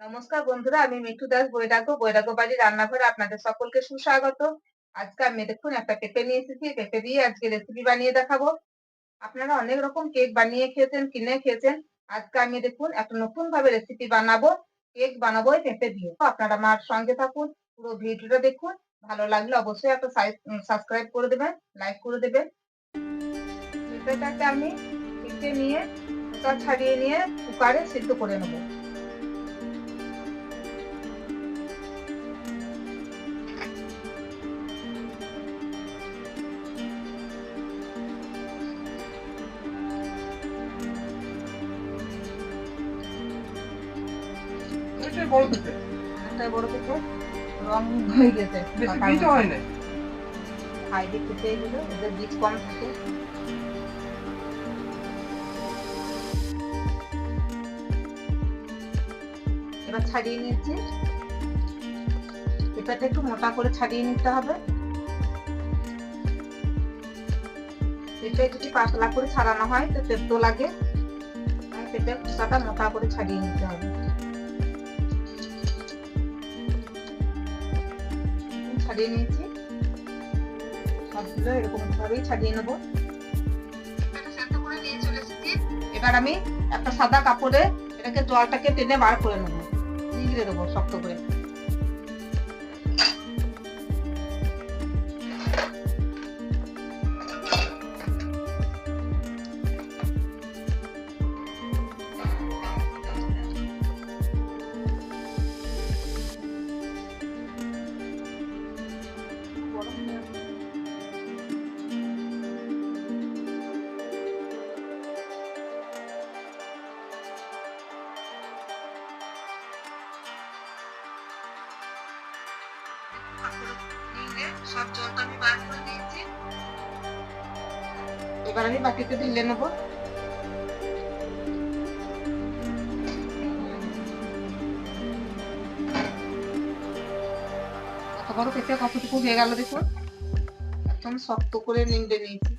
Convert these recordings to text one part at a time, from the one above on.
নমস্কার বন্ধুরা, আমি মিঠু দাস বৈরাগ্য বৈরাগ্য বাড়ি রান্নাঘরে আপনাদের সকলকে সুস্বাগত। আজকে আমি দেখুন একটা পেঁপে নিয়ে এসেছি, পেঁপে দিয়ে আজকে রেসিপি বানিয়ে দেখাবো। আপনারা অনেক রকম কেক বানিয়ে খেয়েছেন, কিনে খেয়েছেন। আজকে আমি দেখুন একটা নতুন ভাবে রেসিপি বানাবো কেক বানাবো পেঁপে দিয়ে। আপনারা আমার সঙ্গে থাকুন, পুরো ভিডিওটা দেখুন। ভালো লাগলে অবশ্যই একটা সাবস্ক্রাইব করে দেবেন লাইক করে দেবেন। পেঁপেটাকে আমি কেটে নিয়ে ছাড়িয়ে নিয়ে কুকারে সিদ্ধ করে নেব। বড় পেঁপে একটা বড় পেঁপে রং হয়ে গেছে। বেশি পাকার হয় নাই? হাইডে পেঁপে এগুলো এদের বীজ কম থাকে। এবার ছাড়িয়ে নিয়েছি। পেঁপেটা একটু মোটা করে ছাড়িয়ে নিতে হবে। পেঁপে যদি পাতলা করে ছাড়ানো হয় তো তেতো লাগে। পেঁপে খোসাটা মোটা করে ছাড়িয়ে নিতে হবে। ছাড়িয়ে নিয়েছি। সবগুলো এরকম ভাবেই ছাড়িয়ে নেব। এবার আমি একটা সাদা কাপড়ে এটাকে জলটাকে টেনে বার করে নেব। নিগড়ে দেবো শক্ত করে। সব জলটা আমি বার করে দিয়েছি। এবার আমি বাটিতে ঢেলে নেব। বড় পেঁপে, কতটুকু হয়ে গেল দেখুন একদম শক্ত করে নিংড়ে নিয়েছি।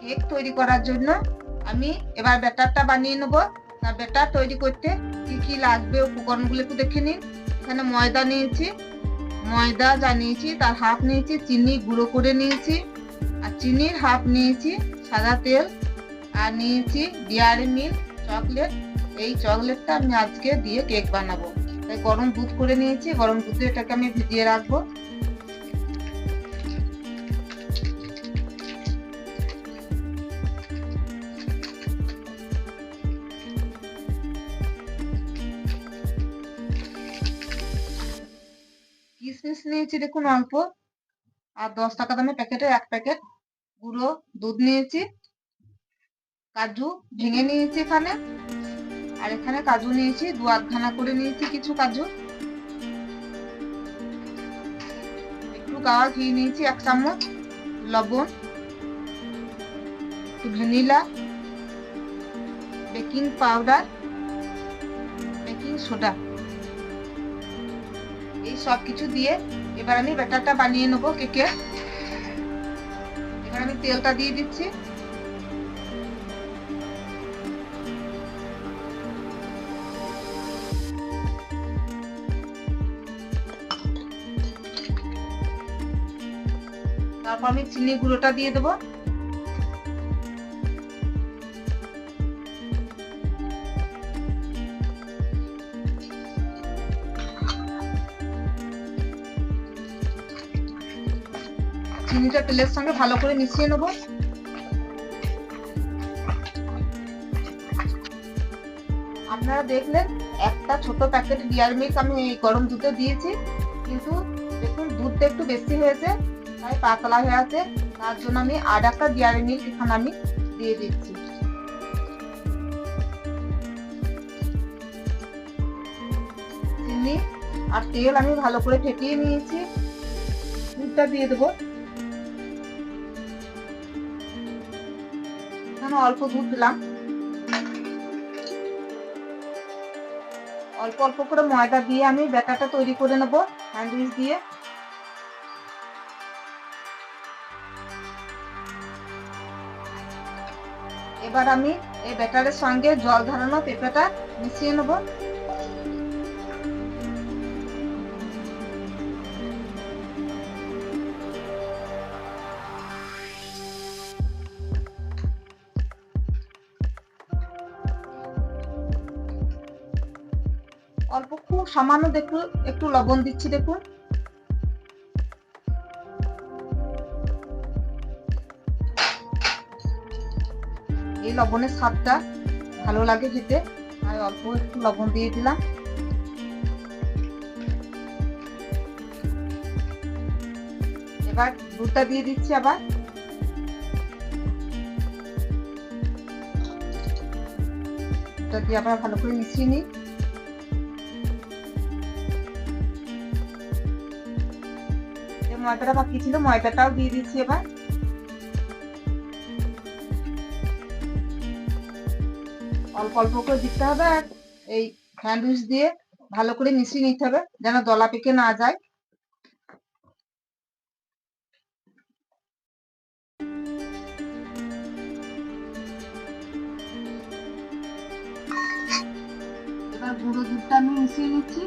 কেক তৈরি করার জন্য আমি এবার ব্যাটারটা বানিয়ে নেব। তার ব্যাটার তৈরি করতে কি কি লাগবে উপকরণগুলো একটু দেখে নিন। এখানে ময়দা নিয়েছি, ময়দা যা নিয়েছি তার হাফ নিয়েছি, চিনি গুঁড়ো করে নিয়েছি। আর চিনির হাফ নিয়েছি সাদা তেল। আর নিয়েছি ডিয়ারি মিল্ক চকলেট। এই চকলেটটা আমি আজকে দিয়ে কেক বানাবো। তাই গরম দুধ করে নিয়েছি, গরম দুধে এটাকে আমি ভিজিয়ে রাখব। কিশমিশ নিয়েছি দেখুন অল্প। আর দশ টাকা দামের প্যাকেটের এক প্যাকেট গুঁড়ো দুধ নিয়েছি, কাজু ভেঙে নিয়েছি এখানে। আর এখানে কাজু নিয়েছি, দু আধখানা করে নিয়েছি কিছু কাজু। একটু গাওয়া ঘি নিয়েছি, এক চামচ লবণ, একটু vanilla, baking powder, baking soda. সব কিছু দিয়ে এবার আমি ব্যাটারটা বানিয়ে নেব কেকে। এবার আমি তেলটা দিয়ে দিচ্ছি। তারপর আমি চিনি গুঁড়োটা দিয়ে দেবো। চিনিটা তেলের সঙ্গে ভালো করে মিশিয়ে নেব। আপনারা দেখলেন, একটা ছোট প্যাকেট ডিয়ার মিল্ক আমি গরম দুধে দিয়েছি। কিন্তু দেখুন, দুধটা একটু বেশি হয়েছে, তাই পাতলা হয়ে আছে। তার জন্য আমি আর একটা ডিয়ারি মিল্ক এখানে আমি দিয়ে দিচ্ছি। চিনি আর তেল আমি ভালো করে ফেটিয়ে নিয়েছি। দুধটা দিয়ে দেবো। অল্প দুধ দিলাম। অল্প অল্প করে ময়দা দিয়ে আমি ব্যাটারটা তৈরি করে নেব, স্যান্ডউইচ দিয়ে। এবার আমি এই ব্যাটারের সঙ্গে জল ধারানো পেঁপেটা মিশিয়ে নেব। অল্প খুব সামান্য দেখুন, একটু লবণ দিচ্ছি দেখুন। এই লবণের স্বাদটা ভালো লাগে খেতে আর অল্প একটু লবণ দিয়ে দিলাম। এবার দুধটা দিয়ে দিচ্ছি আবার। দিয়ে আবার ভালো করে মিশিয়ে নিই। ময়দাটা বাকি ছিল, ময়দাটাও দিয়ে দিচ্ছি এবার। অল্প অল্প করে দিতে হবে আর এই স্যান্ডউইচ দিয়ে ভালো করে মিশিয়ে নিতে হবে, যেন দলা পেকে না যায়। গুঁড়ো দুধটা আমি মিশিয়ে নিচ্ছি।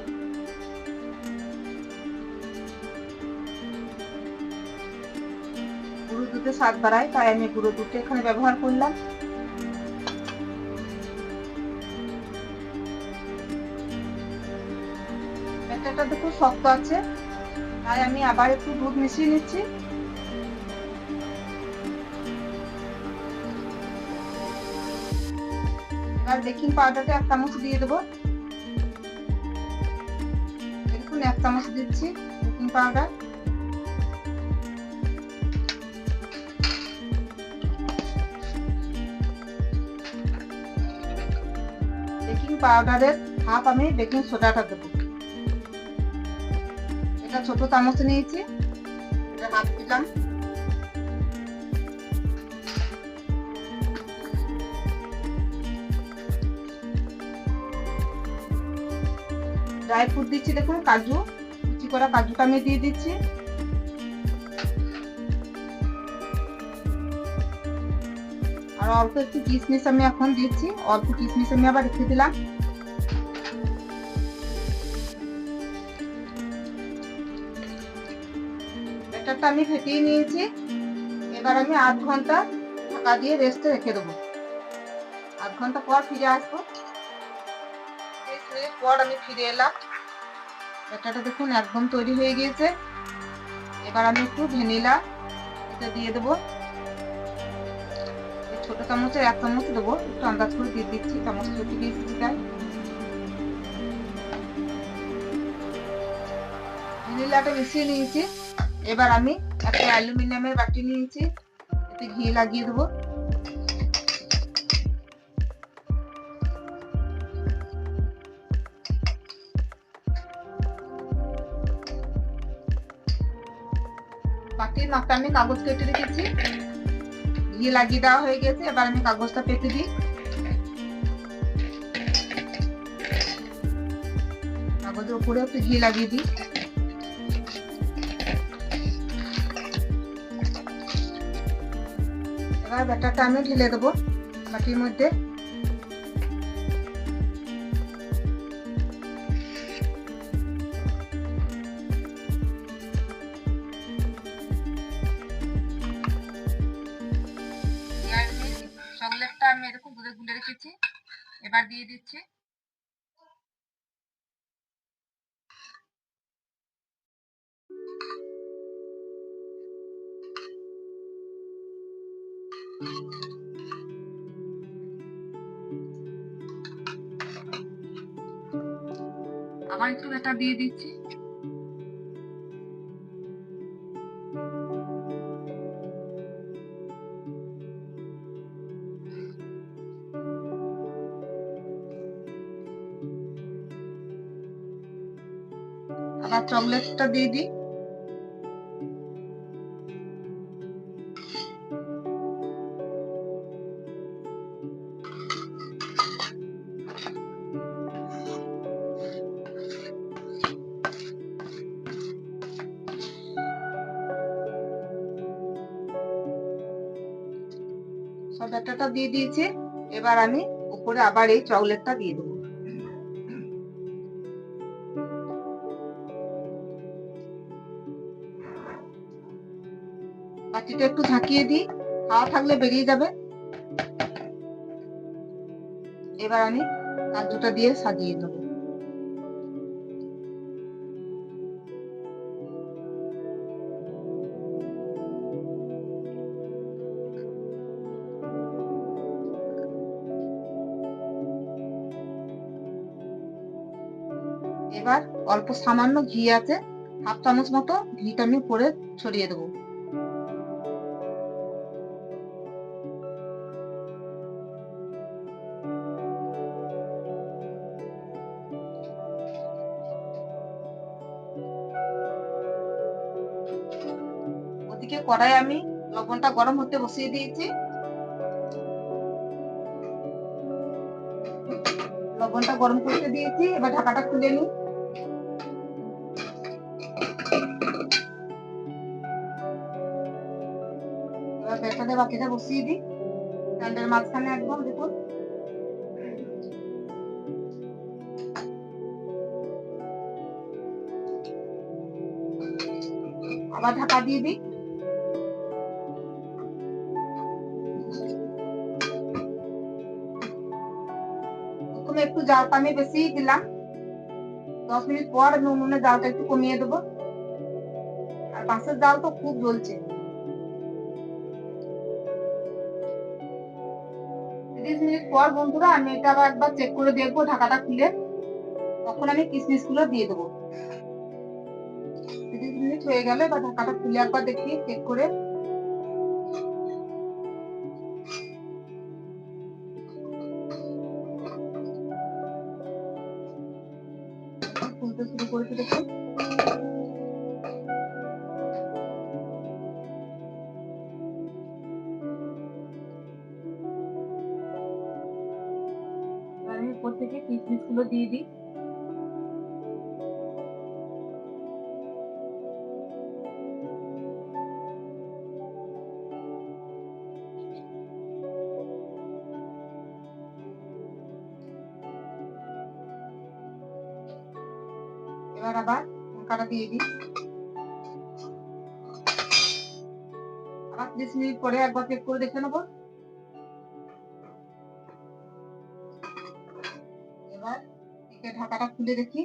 দুধে স্বাদ বাড়ায়, তাই আমি গুঁড়ো দুধটা এখানে ব্যবহার করলাম। ব্যাটারটা দেখুন শক্ত আছে, তাই আমি আবার একটু দুধ মিশিয়ে নিচ্ছি। এবার বেকিং পাউডারটা এক চামচ দিয়ে দেবো। দেখুন, এক চামচ দিচ্ছি বেকিং পাউডার পাউডারের হাফ আমি বেকিং সোডাটা দেবো। এটা ছোট চামচ নিয়েছি, এটা হাফ দিলাম। ড্রাই ফ্রুট দিচ্ছি দেখুন, কাজু, কুচি করা কাজুটা আমি দিয়ে দিচ্ছি। অল্প একটু কিশমিশ আমি এখন দিচ্ছি, অল্প কিশমিশ আমি আবার রেখে দিলাম। ব্যাটারটা আমি ফেটিয়ে নিয়েছি। এবার আমি আধ ঘণ্টা ঢাকা দিয়ে রেস্টে রেখে দেবো। আধ ঘণ্টা পর ফিরে আসব। পর আমি ফিরে এলাম। ব্যাটারটা দেখুন একদম তৈরি হয়ে গিয়েছে। এবার আমি একটু ভ্যানিলা এটা দিয়ে দেবো। ছোট চামচের এক চামচ দেবো। একটু আন্দাজ করে দিয়ে দিচ্ছি চামচ চটে গিয়েছি তাই। ভ্যানিলাটা মিশিয়ে নিয়েছি। এবার আমি একটা অ্যালুমিনিয়ামের বাটি নিয়েছি, এতে ঘি লাগিয়ে দেবো। বাটির মাপটা আমি কাগজ কেটে রেখেছি। ঘি লাগিয়ে দেওয়া হয়ে গেছে, এবার আমি কাগজটা পেতে দিই। কাগজের উপরে একটু ঘি লাগিয়ে দিই। এবার ব্যাটারটা আমি ঢেলে দেবো বাটির মধ্যে। রেখেছি এবার দিয়ে দিচ্ছি। আবার একটু ব্যাটার দিয়ে দিচ্ছি। চকলেটটা দিয়ে দিই। দিয়ে দিয়েছি। এবার আমি উপরে আবার এই চকলেটটা দিয়ে দেবো। বাটিটা একটু ঝাঁকিয়ে দিই হাওয়া থাকলে বেরিয়ে যাবে। এবার আমি কাজুটা দিয়ে সাজিয়ে দেবো এবার অল্প সামান্য ঘি আছে, হাফ চামচ মতো ঘিটা আমি উপরে ছড়িয়ে দেবো। কড়াই আমি লবণটা গরম হতে বসিয়ে দিয়েছি। লবণটা গরম করতে দিয়েছি, এবার ঢাকাটা খুলে নিই। এবার বাকিটা বসিয়ে দিই। স্ট্যান্ডের মাঝখানে একদম দেখুন। আবার ঢাকা দিয়ে দিই। জালটা আমি বেশি দিলাম। দশ মিনিট পর আমি উনুনে জালটা একটু কমিয়ে দেবো। আর বাঁশের জাল তো খুব জ্বলছে। মিনিট পর বন্ধুরা, আমি এটা আবার একবার চেক করে দেখব ঢাকাটা খুলে। তখন আমি কিসমিসগুলো দিয়ে দেবো। তিরিশ মিনিট হয়ে গেলে বা ঢাকাটা খুলে একবার দেখি চেক করে থেকে কিসমিসগুলো দিয়ে দিই। এবার আবার ঢাকাটা দিয়ে দিই। আবার ত্রিশ মিনিট পরে একবার চেক করে দেখে নেব। ঢাকাটা খুলে দেখি।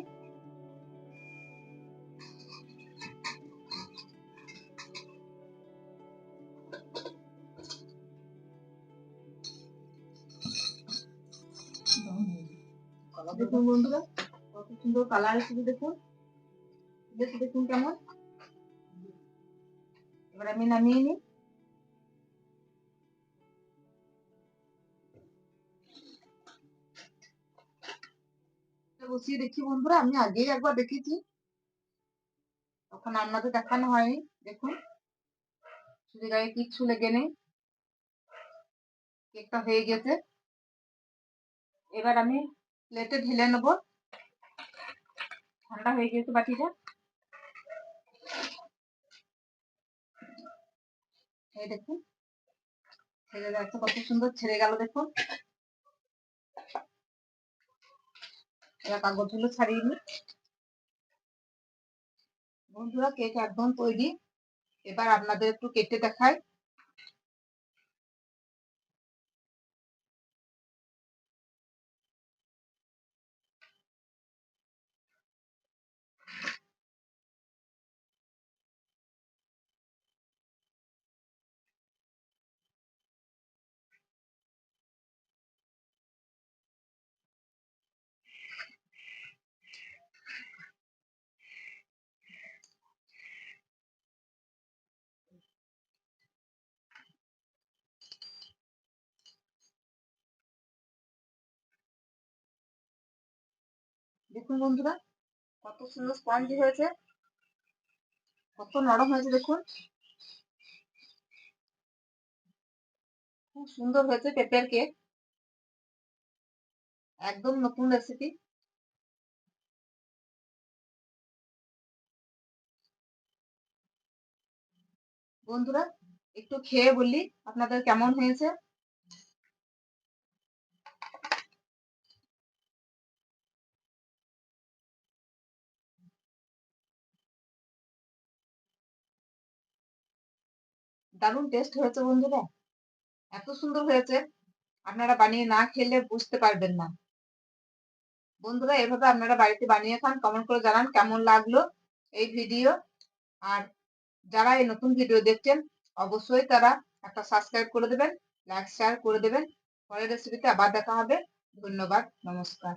দেখুন বন্ধুরা, কত সুন্দর কালার এসেছে দেখুন। দেখে দেখুন কেমন। এবার আমি নামিয়ে নিই। বসিয়ে দেখি, বন্ধুরা, আমি আগেই একবার দেখেছি। তখন আপনাদের দেখানো হয়নি, দেখুন। শুধু গায়ে কিচ্ছু লেগে নেই। কেকটা হয়ে গেছে। এবার আমি প্লেটে ঢেলে নেব। ঠান্ডা হয়ে গেছে বাটিটা। এই দেখুন। ছেড়ে যাচ্ছে কত সুন্দর ছেড়ে গেল, দেখুন। এবার কাগজগুলো ছাড়িয়ে নি। বন্ধুরা কেক একদম তৈরি। এবার আপনাদের একটু কেটে দেখাই। দেখুন বন্ধুরা, কত সুন্দর স্পঞ্জি হয়েছে। কত নরম হয়েছে, দেখুন। খুব সুন্দর হয়েছে পেঁপের কেক একদম নতুন রেসিপি বন্ধুরা, একটু খেয়ে বলি আপনাদের কেমন হয়েছে। দারুণ টেস্ট হয়েছে বন্ধুরা। এত সুন্দর হয়েছে। আপনারা বানিয়ে না খেলে বুঝতে পারবেন না। বন্ধুরা, এভাবে আপনারা বাড়িতে বানিয়ে খান কমেন্ট করে জানান কেমন লাগল এই ভিডিও আর যারা এই নতুন ভিডিও দেখছেন, অবশ্যই তারা একটা সাবস্ক্রাইব করে দেবেন লাইক শেয়ার করে দেবেন। পরের রেসিপিতে আবার দেখা হবে। ধন্যবাদ, নমস্কার।